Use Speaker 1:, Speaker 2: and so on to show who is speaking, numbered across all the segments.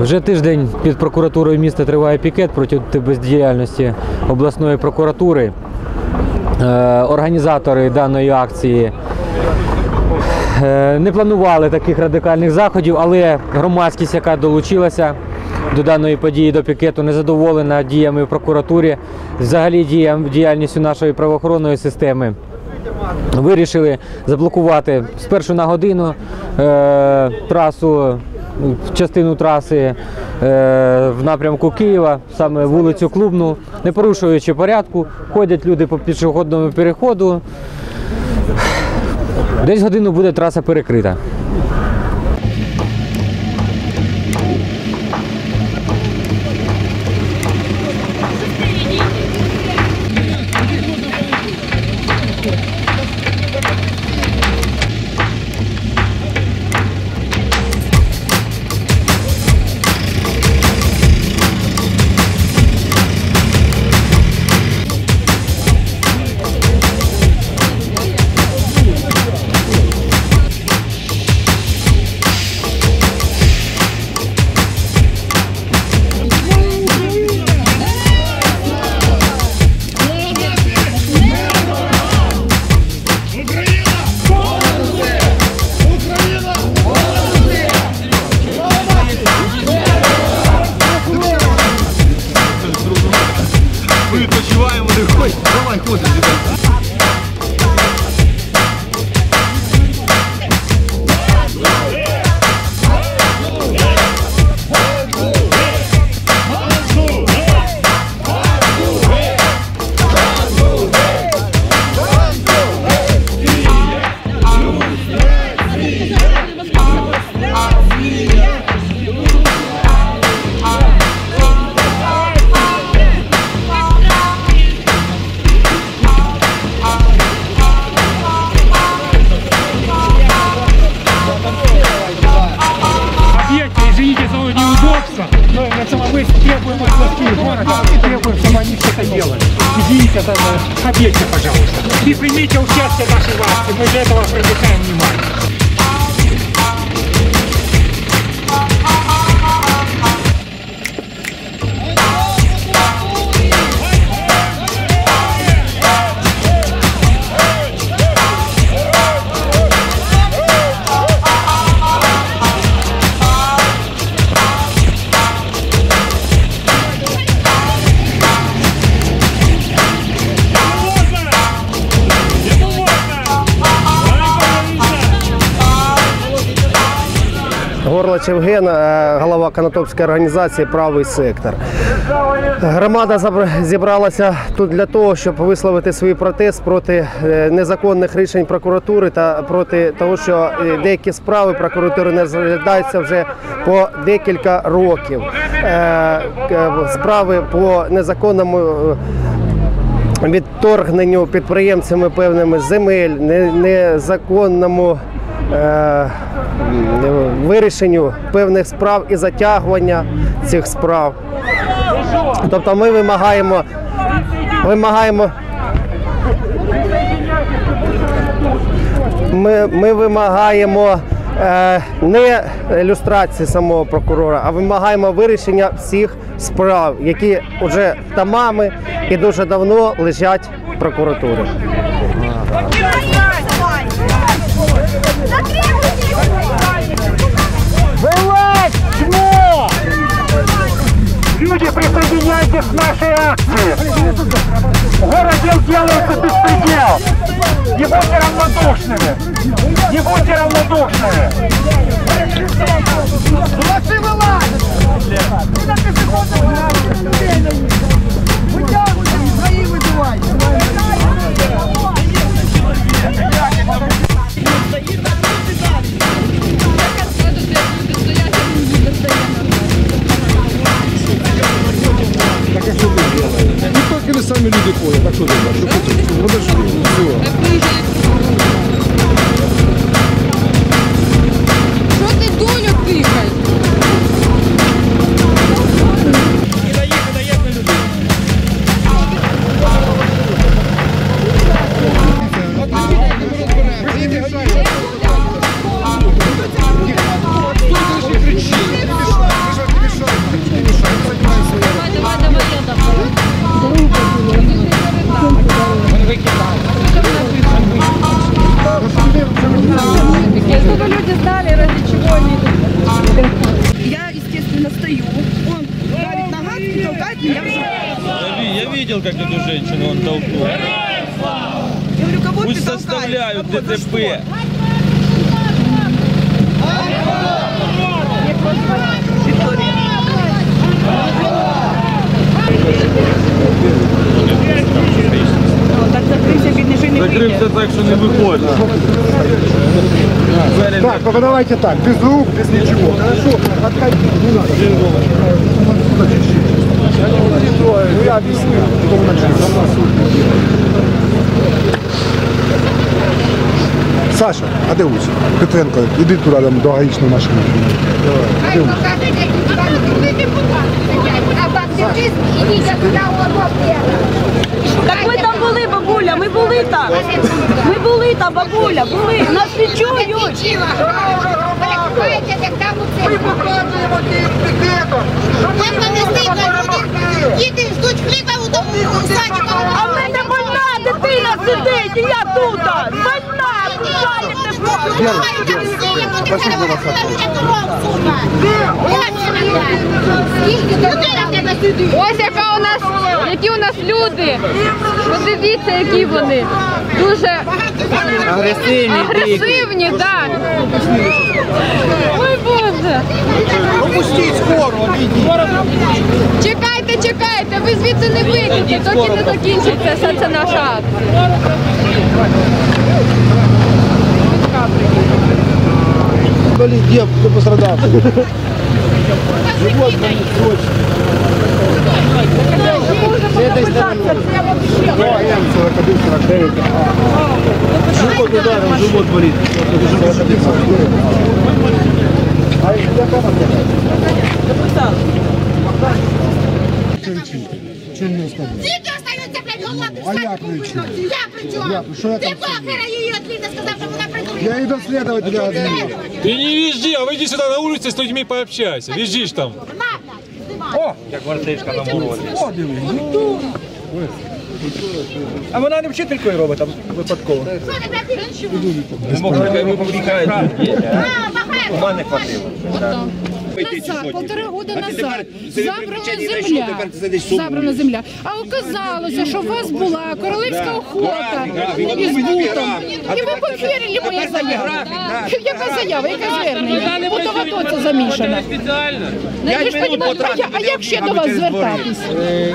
Speaker 1: Вже тиждень під прокуратурою міста триває пікет проти бездіяльності обласної прокуратури. Е, Організатори даної акції е, не планували таких радикальних заходів, але громадськість, яка долучилася до даної події, до пікету, не задоволена діями в прокуратурі, взагалі діяльністю нашої правоохоронної системи. Вирішили заблокувати спершу на годину е, трасу, частину траси е, в напрямку Києва, саме вулицю Клубну, не порушуючи порядку, ходять люди по пішохідному переходу. Десь годину буде траса перекрита.
Speaker 2: Відпочиваємо, ходь, давай ходимо.
Speaker 3: объекте, forget
Speaker 4: Горлач Євген, е, голова Канатопської організації Правий сектор. Громада зібралася тут для того, щоб висловити свій протест проти е, незаконних рішень прокуратури та проти того, що е, деякі справи прокуратури не розглядаються вже по декілька років. Справи по незаконному відторгненню підприємцями певними земель, не- незаконному вирішенню певних справ і затягування цих справ. Тобто ми вимагаємо, вимагаємо. Ми, ми вимагаємо е, не люстрації самого прокурора, а вимагаємо вирішення всіх справ, які вже тамами і дуже давно лежать в прокуратурі.
Speaker 3: Люди, присоединяйтесь к нашей акции. В городе делается беспредел. Не будьте равнодушными. Не будьте равнодушными.
Speaker 2: Ну
Speaker 5: видел, как эту женщину он толкнул?
Speaker 6: Я говорю, кого
Speaker 5: Пусть
Speaker 6: ты толкаешь?
Speaker 5: составляют
Speaker 6: что?
Speaker 5: ДТП.
Speaker 6: Закрився, що не
Speaker 5: так, что не выходит.
Speaker 2: Так, ну давайте так, без рук, без ничего. Хорошо, отходи, не надо. Ну я объясню, кто начал. Саша, а де Усь? Петренко, іди туди там, до гаїчної машини.
Speaker 7: Хай покажуть, які там депутати сидять. А бабці ідіть туди у.
Speaker 6: Так ми там були, бабуля, ми були там. Ми були там, бабуля, були. Нас не чують.
Speaker 7: Ми показуємо тим пікетом. Як вам не стидно? Діти ждуть хліба у дому, у садіку.
Speaker 6: А в мене больна дитина сидить, і я тут. Больна, кусайте просто.
Speaker 8: Ось яка у нас, які у нас люди. Подивіться, які вони. Дуже
Speaker 1: Агресивні,
Speaker 8: агресивні, так. Ой Боже. Чекайте, чекайте, ви звідси не вийдете, доки не закінчиться вся ця наша акція.
Speaker 2: Болит, где, кто пострадал? Живот ударил, живот болит. Чим не сказав?
Speaker 7: Діти остаються, блядь, голодні.
Speaker 2: А я при чому?
Speaker 7: Я при чому?
Speaker 2: Я- що я
Speaker 7: Ти
Speaker 2: там
Speaker 7: похера її відвідав, сказав, що вона придумала.
Speaker 2: Я и до следователя отзвонил.
Speaker 9: Ты не визжи, а выйди сюда на улицу, с людьми пообщайся. Визжишь там.
Speaker 2: А вона не вчителькою робить там випадково.
Speaker 7: Що ти, блядь,
Speaker 5: Ума не хватило.
Speaker 10: Назад, полтора года назад забрана земля. Забрана земля. А оказалося, що у вас була королевська охота бутом. І ви повірили моя заява. Яка заява, яке звернення? Бутова АТО це замішана. Ну, ви ж понімаєте, а я- А як ще до вас звертатись?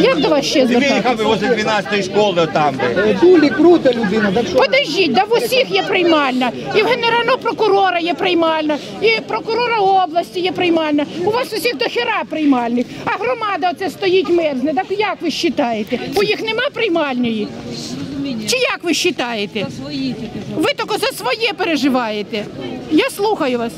Speaker 10: Як до вас ще звертатись?
Speaker 5: возле 12 школи там би.
Speaker 2: Дулі крута людина, так що?
Speaker 10: Подождіть, да в усіх є приймальна. І в генерального прокурора є приймальна, і прокурора області є приймальна. У вас усіх до хера приймальних. А громада оце стоїть мерзне. Так як ви вважаєте? У їх нема приймальної? Чи як ви вважаєте? Ви тільки за своє переживаєте. Я слухаю вас.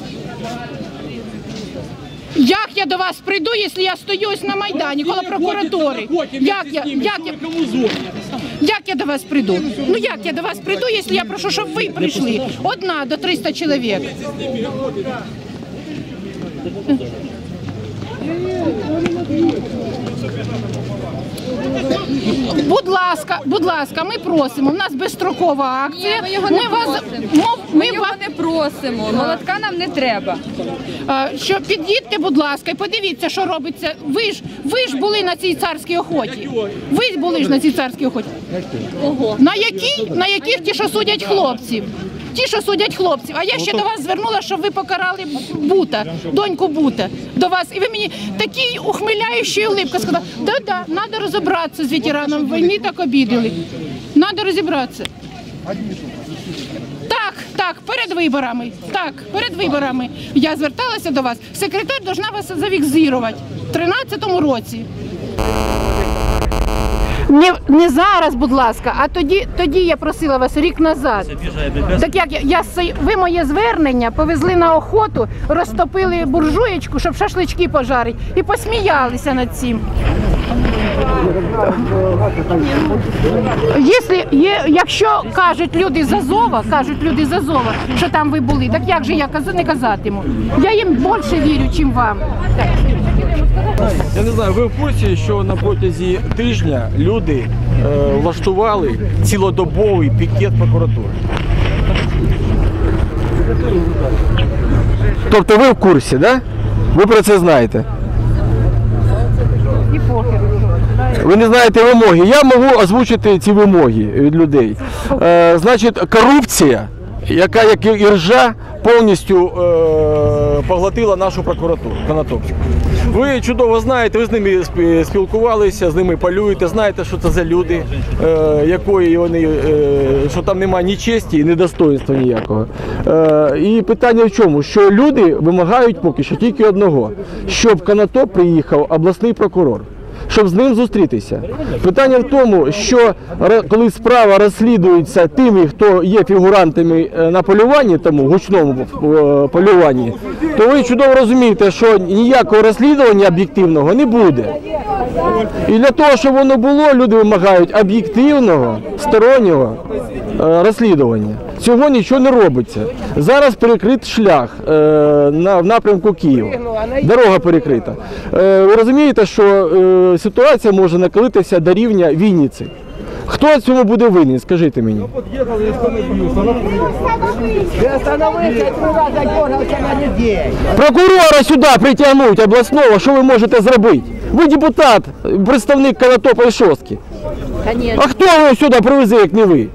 Speaker 10: Як я до вас прийду, якщо я стою ось на Майдані коло прокуратури? Як я, як я, як я до вас прийду? Ну як я до вас прийду, якщо я прошу, щоб ви прийшли? Одна до 300 чоловік. Будь ласка, будь ласка, ми просимо. У нас безстрокова акція.
Speaker 8: Ми його не
Speaker 10: вас
Speaker 8: просимо.
Speaker 10: мов-
Speaker 8: Ми
Speaker 10: ми
Speaker 8: його
Speaker 10: вас
Speaker 8: не просимо. Молотка нам не треба.
Speaker 10: А, що під'їдьте, будь ласка, і подивіться, що робиться. Ви ж ви ж були на цій царській охоті. Ви ж були ж на цій царській охоті.
Speaker 8: Ого.
Speaker 10: На якій на яких ті, що судять хлопців? Ті, що судять хлопців. А я ще до вас звернула, щоб ви покарали бута, доньку бута до вас. І ви мені такий ухмиляючий улипка сказали, да-да, треба розібратися з ветераном війни, так обідали. Треба розібратися. Так, так, перед виборами. Так, перед виборами. Я зверталася до вас. Секретар должна вас завікзирувати в 13-му році. Не, не зараз, будь ласка, а тоді, тоді я просила вас рік назад. Так як я, я ви моє звернення повезли на охоту, розтопили буржуєчку, щоб шашлички пожарити, і посміялися над цим. Є, якщо кажуть люди з Азова, кажуть люди з Азова, що там ви були, так як же я не казатиму? Я їм більше вірю, чим вам.
Speaker 11: Я не знаю, ви в курсі, що на протязі тижня люди е, влаштували цілодобовий пікет прокуратури. Тобто ви в курсі, да? Ви про це знаєте? Ви не знаєте вимоги. Я можу озвучити ці вимоги від людей. Е, значить, корупція, яка як і ржа, повністю е, поглотила нашу прокуратуру Конотопську. Ви чудово знаєте, ви з ними спілкувалися, з ними полюєте, знаєте, що це за люди, е, якої вони, е, що там немає ні честі, ні достоинства ніякого. Е, і питання в чому? Що люди вимагають поки що тільки одного, щоб в Конотоп приїхав обласний прокурор щоб з ним зустрітися. Питання в тому, що коли справа розслідується тими, хто є фігурантами е, на полюванні, тому гучному е, полюванні, то ви чудово розумієте, що ніякого розслідування об'єктивного не буде. І для того, щоб воно було, люди вимагають об'єктивного, стороннього розслідування. Цього нічого не робиться. Зараз перекрит шлях е, на, в напрямку Києва. Дорога перекрита. Е, ви розумієте, що е, ситуація може накалитися до рівня Вінниці. Хто цьому буде винен, скажіть мені? Прокурора сюди притягнуть обласного, що ви можете зробити? Ви депутат, представник Конотопа і Шостки. А хто його сюди привезе, як не ви?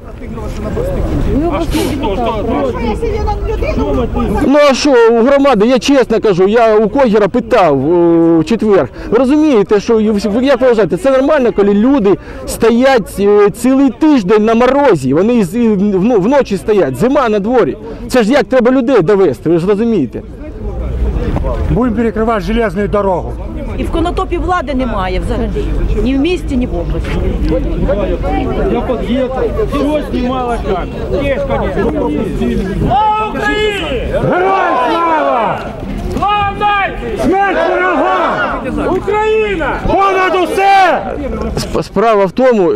Speaker 11: Ну а що у громади, я чесно кажу, я у Когера питав в четвер. Ви розумієте, що як ви вважаєте, це нормально, коли люди стоять е, цілий тиждень на морозі, вони із- вночі стоять, зима на дворі. Це ж як треба людей довести, ви ж розумієте.
Speaker 3: Будем перекрывать железную дорогу.
Speaker 6: І в Конотопі влади немає взагалі. Ні в місті, ні в області.
Speaker 3: Я під'їхав, все снимала как. Есть, конечно. Слава Україні! Героям слава! Слава нації! Смерть! Україна! Понад усе!
Speaker 11: Справа в тому,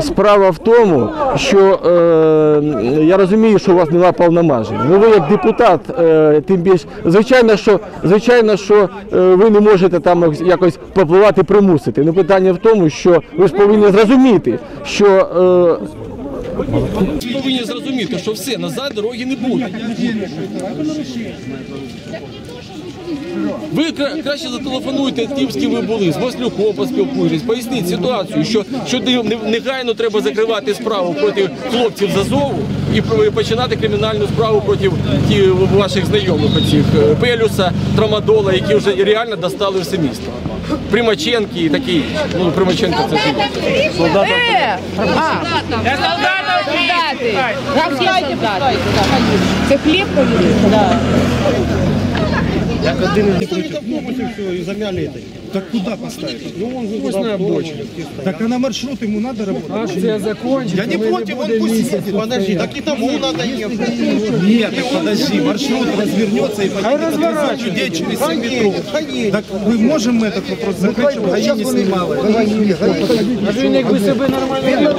Speaker 11: справа в тому, що е, я розумію, що у вас немає повноважень. Ну ви як депутат, е, тим більш звичайно, що звичайно, що е, ви не можете там якось попливати, примусити. Ну питання в тому, що ви ж повинні зрозуміти, що е,
Speaker 12: Ви повинні зрозуміти, що все, назад дороги не буде. Ви краще зателефонуйте тим, з ким ви були, з Маслюком поспілкуйтесь, поясніть ситуацію, що, що не- не- негайно треба закривати справу проти хлопців з Азову і починати кримінальну справу проти ті, ваших знайомих, оцих е, Пелюса, Трамадола, які вже реально достали все місто. Примаченки і такі. Ну, Примаченко це живо.
Speaker 8: Е! А, солдати! Солдати! солдати. Це хліб повезли?
Speaker 2: Так куда поставить? Ну он же на обочине. Так а на маршрут ему надо работать? Акция закончится. Я не против, он пусть едет. Подожди, так и тому надо ехать. Нет, так подожди, маршрут развернется и поедет отвезать людей через 7 метров. Так мы можем этот вопрос закрыть, чтобы ГАИ не снимало?
Speaker 3: Якби себе нормально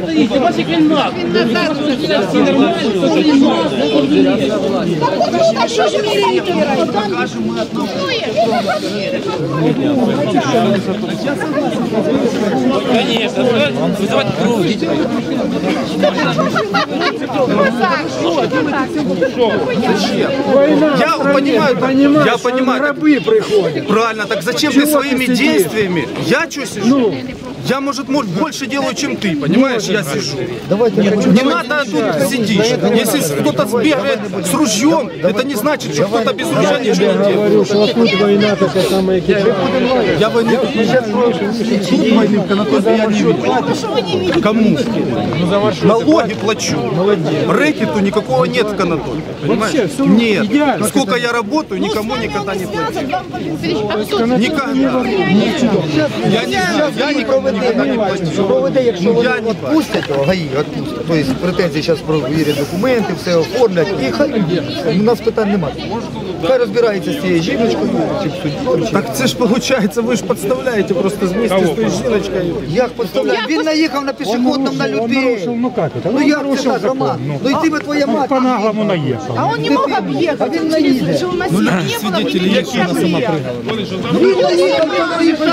Speaker 13: Стоите, ваши клинак. Все
Speaker 5: нормально.
Speaker 10: Что же вы
Speaker 5: Конечно, вызывать кровь.
Speaker 2: Я понимаю, я понимаю. Рабы приходят. Правильно, так зачем ты своими действиями? Я что сижу? Я, может, может, больше делаю, чем ты, понимаешь? Я сижу. Не надо тут сидишь. Если кто-то сбегает с ружьем, это не значит, что кто-то без ружья ничего не делает.
Speaker 3: що тут війна така сама, як і
Speaker 2: Я войны тут войны в Конотопе я не видел. Кому? Налоги плачу. Рэкету никакого нет в Конотопе. Понимаешь? Нет. Сколько я работаю, никому никогда не плачу. Никогда. Я не знаю. Я никому никогда плачу. Ну, я не плачу.
Speaker 13: Отпустять його, ГАІ, відпустять. Тобто претензії зараз провірять документи, все оформлять і хай йде. У нас питань немає. Хай розбирається з цією жіночкою чи в суді.
Speaker 2: Так це ж виходить, ви ж підставляєте просто з місця з тою жіночкою.
Speaker 13: Як подставляє? Він наїхав на пішохідному на людей.
Speaker 3: Ну как это?
Speaker 13: Ну як це так, Роман? Ну і ти би твоя мати.
Speaker 3: По-наглому наехал.
Speaker 6: А он не мог объехать.
Speaker 13: А він наїде.
Speaker 6: Что у нас не было, бы
Speaker 2: Свидетелі є, що вона сама пригала.
Speaker 13: Він наїхав, він наїхав.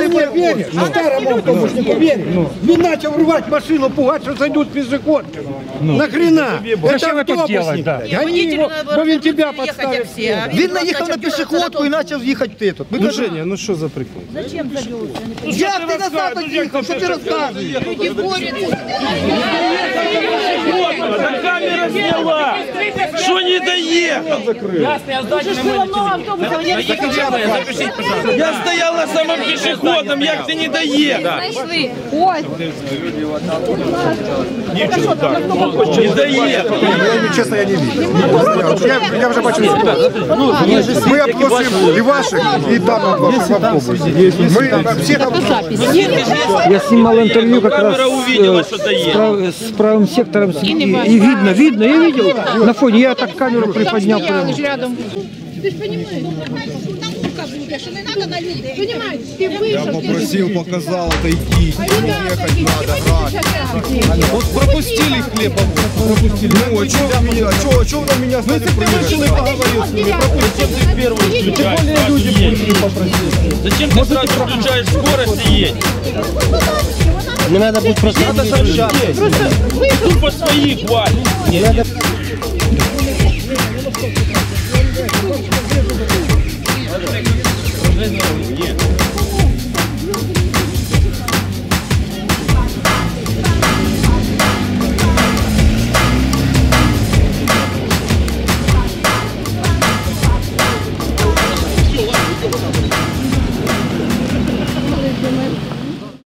Speaker 3: Ты мне веришь? Старому автобуснику веришь? Він почав рвати машину, пугати, що зайдуть пішоходки. Нахрена? Зачем это делать? Да. Гони его, бо він тебя подставит.
Speaker 13: Він наїхав на пішохідку і почав їхати тут.
Speaker 2: Ну, Женя, ну що за прикол?
Speaker 13: як ти назад їхав? Що ти розказуєш?
Speaker 5: Камера зняла! Що не доїхав? Я стоял на самом пешеходном, як ти не доїхав?
Speaker 8: Знайшли. Ось.
Speaker 5: Не доїхав.
Speaker 14: Честно, я не видел. Я, я уже бачу Мы обносим и ваших, и там в автобусе. Мы все там...
Speaker 3: Я снимал интервью как раз
Speaker 5: Камера увидела, що
Speaker 3: с,
Speaker 5: доїхав.
Speaker 3: прав- с правым сектором. с- И, и видно, видно, я видел на фоне. Я так камеру приподнял прямо.
Speaker 10: рядом.
Speaker 8: Ти ж розумієш, що не треба на людей. Понимаєш, ти вийшов.
Speaker 2: Попросил, показал, отойти. Ехать надо, грать. Вот пропустили хлебовоз. Пропустили. Ну, а что меня, а что, а что вы на меня стали прыгать?
Speaker 5: поговорил с ними, зачем ты первую включаешь? люди Зачем ты сразу включаешь скорость и едешь?
Speaker 4: Не треба бути просто.
Speaker 5: Надо сообщаться. Тупо своих хватит.